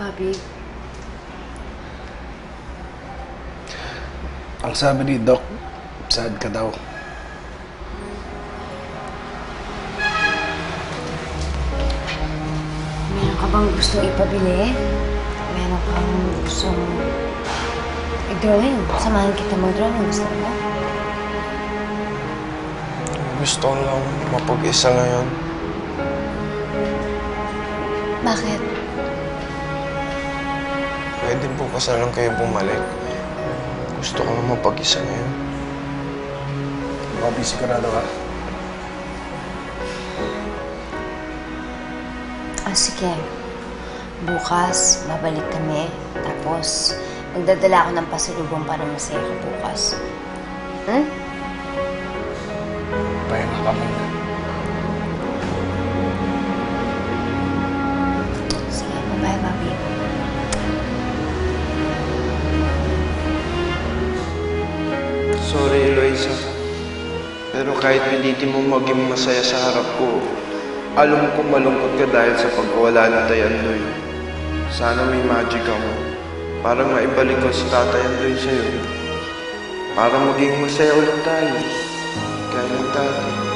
Bobby? Ang sabi ni Doc, sad ka daw. Meron ka bang gustong ipabili? Meron kang gustong i-drawing? Samahan kita mag-drawing. Gusto mo? Gusto ko lang mapag-isa ngayon. Bakit? Pwede po kasi lang kayo bumalik. Gusto ko lang mapag-isa ngayon. Sigurado ka? Ah, sige. Bukas, babalik kami. Tapos, magdadala ako ng pasalubong para masaya ka bukas. Hmm? Pero kahit pilitin mo maging masaya sa harap ko, alam ko malungkot ka dahil sa pagkawala ni Tay Andoy. Sana may magic ako para maibalik ko si Tatay Andoy sa'yo. Para maging masaya ulit tayo. Kaya ng tatay.